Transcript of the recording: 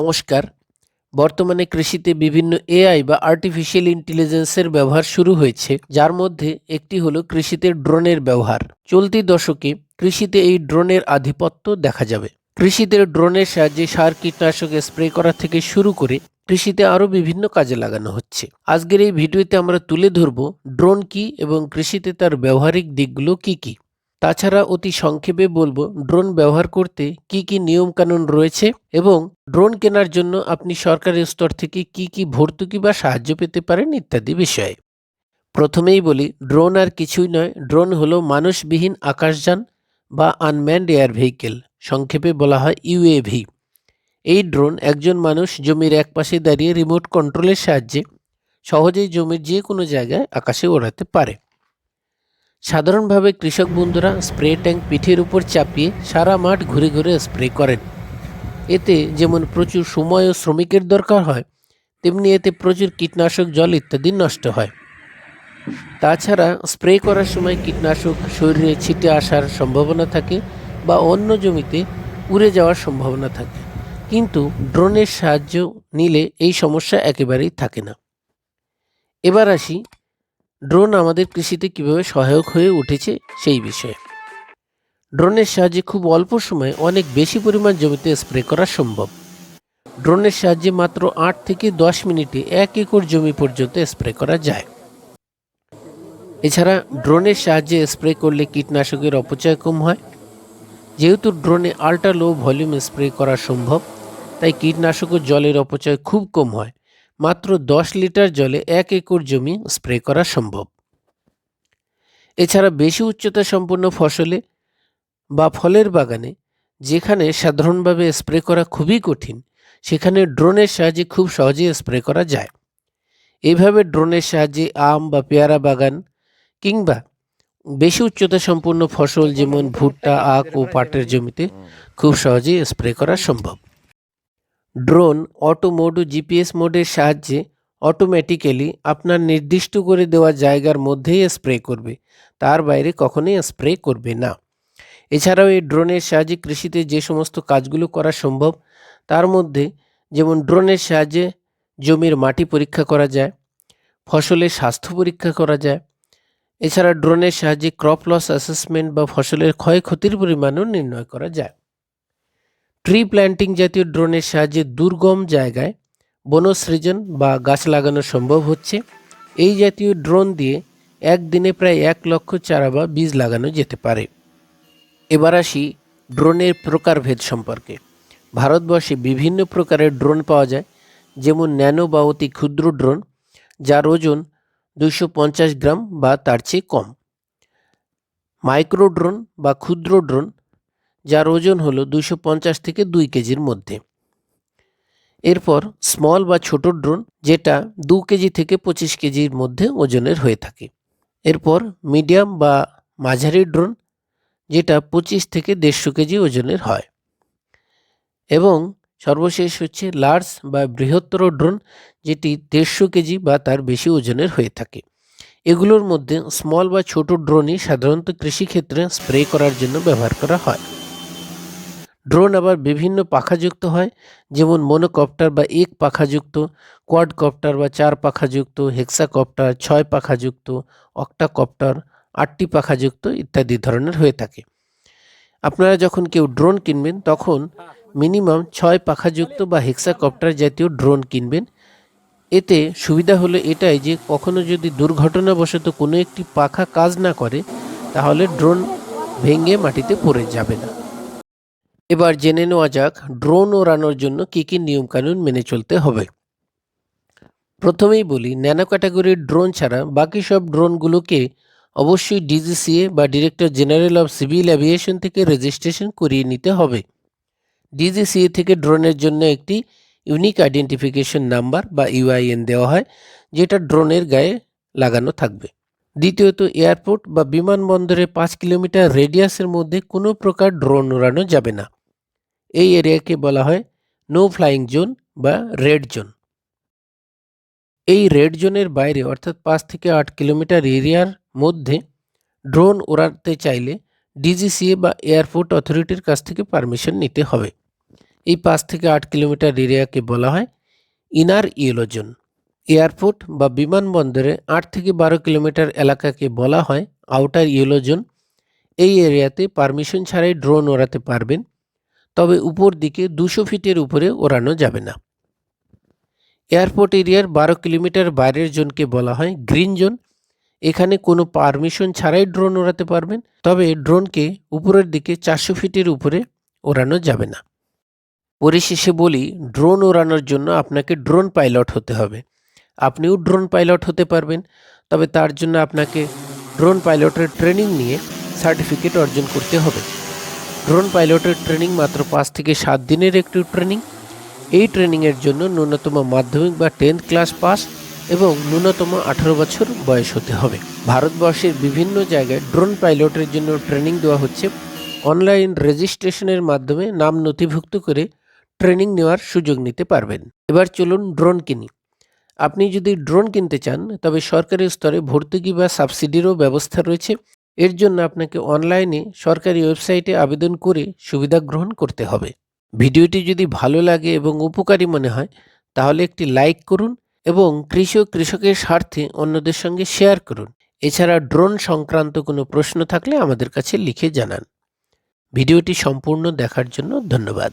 নমস্কার। বর্তমানে কৃষিতে বিভিন্ন এআই বা আর্টিফিশিয়াল ইন্টেলিজেন্সের ব্যবহার শুরু হয়েছে, যার মধ্যে একটি হলো কৃষিতে ড্রোনের ব্যবহার। চলতি দশকে কৃষিতে এই ড্রোনের আধিপত্য দেখা যাবে। কৃষিতে ড্রোনের সাহায্যে সার, কীটনাশক, স্প্রে করা থেকে শুরু করে কৃষিতে আরও বিভিন্ন কাজে লাগানো হচ্ছে। আজকের এই ভিডিওতে আমরা তুলে ধরব ড্রোন কি এবং কৃষিতে তার ব্যবহারিক দিকগুলো কি কি। তাছাড়া অতি সংক্ষেপে বলব, ড্রোন ব্যবহার করতে কি কি নিয়মকানুন রয়েছে এবং ড্রোন কেনার জন্য আপনি সরকারি স্তর থেকে কি কি ভর্তুকি বা সাহায্য পেতে পারেন ইত্যাদি বিষয়ে। প্রথমেই বলি, ড্রোন আর কিছুই নয়, ড্রোন হলো মানুষবিহীন আকাশযান বা আনম্যান্ড এয়ার ভেহিকেল, সংক্ষেপে বলা হয় ইউএভি এই ড্রোন একজন মানুষ জমির এক পাশে দাঁড়িয়ে রিমোট কন্ট্রোলের সাহায্যে সহজেই জমির যে কোনো জায়গায় আকাশে ওড়াতে পারে। সাধারণভাবে কৃষক বন্ধুরা স্প্রে ট্যাঙ্ক পিঠের উপর চাপিয়ে সারা মাঠ ঘুরে ঘুরে স্প্রে করেন। এতে যেমন প্রচুর সময় ও শ্রমিকের দরকার হয়, তেমনি এতে প্রচুর কীটনাশক, জল ইত্যাদি নষ্ট হয়। তাছাড়া স্প্রে করার সময় কীটনাশক শরীরে ছিটে আসার সম্ভাবনা থাকে বা অন্য জমিতে উড়ে যাওয়ার সম্ভাবনা থাকে। কিন্তু ড্রোনের সাহায্য নিলে এই সমস্যা একেবারেই থাকে না। এবার আসি ড্রোন আমাদের কৃষিতে কীভাবে সহায়ক হয়ে উঠেছে সেই বিষয়ে। ড্রোনের সাহায্যে খুব অল্প সময়ে অনেক বেশি পরিমাণ জমিতে স্প্রে করা সম্ভব। ড্রোনের সাহায্যে মাত্র আট থেকে দশ মিনিটে এক একর জমি পর্যন্ত স্প্রে করা যায়। এছাড়া ড্রোনের সাহায্যে স্প্রে করলে কীটনাশকের অপচয় কম হয়। যেহেতু ড্রোনে আল্ট্রা লো ভলিউম স্প্রে করা সম্ভব, তাই কীটনাশক ও জলের অপচয় খুব কম হয়। মাত্র দশ লিটার জলে এক একর জমি স্প্রে করা সম্ভব। এছাড়া বেশি উচ্চতা সম্পন্ন ফসলে বা ফলের বাগানে, যেখানে সাধারণভাবে স্প্রে করা খুবই কঠিন, সেখানে ড্রোনের সাহায্যে খুব সহজেই স্প্রে করা যায়। এইভাবে ড্রোনের সাহায্যে আম বা পেয়ারা বাগান কিংবা বেশি উচ্চতা সম্পন্ন ফসল যেমন ভুট্টা, আখ ও পাটের জমিতে খুব সহজেই স্প্রে করা সম্ভব। ড্রোন অটো মোড ও জিপিএস মোডের সাহায্যে অটোমেটিক্যালি আপনার নির্দিষ্ট করে দেওয়া জায়গার মধ্যেই স্প্রে করবে। তার বাইরে কখনোই স্প্রে করবে না। এছাড়াও এই ড্রোনের সাহায্যে কৃষিতে যে সমস্ত কাজগুলো করা সম্ভব, তার মধ্যে যেমন ড্রোনের সাহায্যে জমির মাটি পরীক্ষা করা যায়, ফসলের স্বাস্থ্য পরীক্ষা করা যায়। এছাড়া ড্রোনের সাহায্যে ক্রপ লস অ্যাসেসমেন্ট বা ফসলের ক্ষয়ক্ষতির পরিমাণও নির্ণয় করা যায়। ট্রি প্ল্যান্টিং জাতীয় ড্রোনের সাহায্যে দুর্গম জায়গায় বনসৃজন বা গাছ লাগানো সম্ভব হচ্ছে। এই জাতীয় ড্রোন দিয়ে একদিনে প্রায় এক লক্ষ চারা বা বীজ লাগানো যেতে পারে। এবার আসি ড্রোনের প্রকারভেদ সম্পর্কে। ভারতবর্ষে বিভিন্ন প্রকারের ড্রোন পাওয়া যায়, যেমন ন্যানো বা অতি ক্ষুদ্র ড্রোন যার ওজন পঞ্চাশ গ্রাম বা তার চেয়ে কম। মাইক্রো ড্রোন বা ক্ষুদ্র ড্রোন যার ওজন হলো দুইশো পঞ্চাশ থেকে দুই কেজির মধ্যে। এরপর স্মল বা ছোট ড্রোন যেটা দু কেজি থেকে পঁচিশ কেজির মধ্যে ওজনের হয়ে থাকে। এরপর মিডিয়াম বা মাঝারি ড্রোন যেটা পঁচিশ থেকে দেড়শো কেজি ওজনের হয়। এবং সর্বশেষ হচ্ছে লার্জ বা বৃহত্তর ড্রোন যেটি দেড়শো কেজি বা তার বেশি ওজনের হয়ে থাকে। এগুলোর মধ্যে স্মল বা ছোট ড্রোনই সাধারণত কৃষিক্ষেত্রে স্প্রে করার জন্য ব্যবহার করা হয়। ড্রোন আবার বিভিন্ন পাখাযুক্ত হয়, যেমন মনোকপ্টার বা এক পাখাযুক্ত, কোয়াডকপ্টার বা চার পাখাযুক্ত, হেক্সাকপ্টার ছয় পাখাযুক্ত, অক্টাকপ্টার আটটি পাখাযুক্ত ইত্যাদি ধরনের হয়ে থাকে। আপনারা যখন কেউ ড্রোন কিনবেন, তখন মিনিমাম ছয় পাখাযুক্ত বা হেক্সাকপ্টার জাতীয় ড্রোন কিনবেন। এতে সুবিধা হলো এটাই যে, কখনো যদি দুর্ঘটনাবশত কোনো একটি পাখা কাজ না করে, তাহলে ড্রোন ভেঙে মাটিতে পড়ে যাবে না। এবার জেনে নেওয়া যাক, ড্রোন ওড়ানোর জন্য কী কী নিয়মকানুন মেনে চলতে হবে। প্রথমেই বলি, ন্যানো ক্যাটাগরির ড্রোন ছাড়া বাকি সব ড্রোনগুলোকে অবশ্যই ডিজিসিএ বা director general of civil aviation থেকে রেজিস্ট্রেশন করিয়ে নিতে হবে। ডিজিসিএ থেকে ড্রোনের জন্য একটি ইউনিক আইডেন্টিফিকেশন নাম্বার বা ইউআইএন দেওয়া হয়, যেটা ড্রোনের গায়ে লাগানো থাকবে। দ্বিতীয়ত, এয়ারপোর্ট বা বিমানবন্দরে পাঁচ কিলোমিটার রেডিয়াসের মধ্যে কোনো প্রকার ড্রোন উড়ানো যাবে না। এই এরিয়াকে বলা হয় নো ফ্লাইং জোন বা রেড জোন। এই রেড জোনের বাইরে, অর্থাৎ পাঁচ থেকে আট কিলোমিটার এরিয়ার মধ্যে ড্রোন ওড়াতে চাইলে ডিজিসিএ বা এয়ারপোর্ট অথরিটির কাছ থেকে পারমিশন নিতে হবে। এই পাঁচ থেকে আট কিলোমিটার এরিয়াকে বলা হয় ইনার ইয়েলো জোন। এয়ারপোর্ট বা বিমানবন্দরে আট থেকে বারো কিলোমিটার এলাকাকে বলা হয় আউটার ইয়েলো জোন। এই এরিয়াতে পারমিশন ছাড়াই ড্রোন ওড়াতে পারবেন তবে উপর দিকে দুশো ফিটের উপরে ওড়ানো যাবে না। এয়ারপোর্ট এরিয়ার বারো কিলোমিটার বাইরের জোনকে বলা হয় গ্রিন জোন। এখানে কোনো পারমিশন ছাড়াই ড্রোন ওড়াতে পারবেন, তবে ড্রোনকে উপরের দিকে চারশো ফিটের উপরে ওড়ানো যাবে না। পরিশেষে বলি, ড্রোন ওড়ানোর জন্য আপনাকে ড্রোন পাইলট হতে হবে। আপনিও ড্রোন পাইলট হতে পারবেন, তবে তার জন্য আপনাকে ড্রোন পাইলটের ট্রেনিং নিয়ে সার্টিফিকেট অর্জন করতে হবে। ড্রোন পাইলটের ট্রেনিং মাত্র পাঁচ থেকে সাত দিনের একটি ট্রেনিং। এই ট্রেনিংয়ের জন্য ন্যূনতম মাধ্যমিক বা টেন্থ ক্লাস পাস এবং ন্যূনতম আঠারো বছর বয়স হতে হবে। ভারতবর্ষের বিভিন্ন জায়গায় ড্রোন পাইলটের জন্য ট্রেনিং দেওয়া হচ্ছে। অনলাইন রেজিস্ট্রেশনের মাধ্যমে নাম নথিভুক্ত করে ট্রেনিং নেওয়ার সুযোগ নিতে পারবেন। এবার চলুন ড্রোন কিনি। আপনি যদি ড্রোন কিনতে চান, তবে সরকারি স্তরে ভর্তুকি বা সাবসিডিরও ব্যবস্থা রয়েছে। এর জন্য আপনাকে অনলাইনে সরকারি ওয়েবসাইটে আবেদন করে সুবিধা গ্রহণ করতে হবে। ভিডিওটি যদি ভালো লাগে এবং উপকারী মনে হয়, তাহলে একটি লাইক করুন এবং কৃষি ও কৃষকের স্বার্থে অন্যদের সঙ্গে শেয়ার করুন। এছাড়া ড্রোন সংক্রান্ত কোনো প্রশ্ন থাকলে আমাদের কাছে লিখে জানান। ভিডিওটি সম্পূর্ণ দেখার জন্য ধন্যবাদ।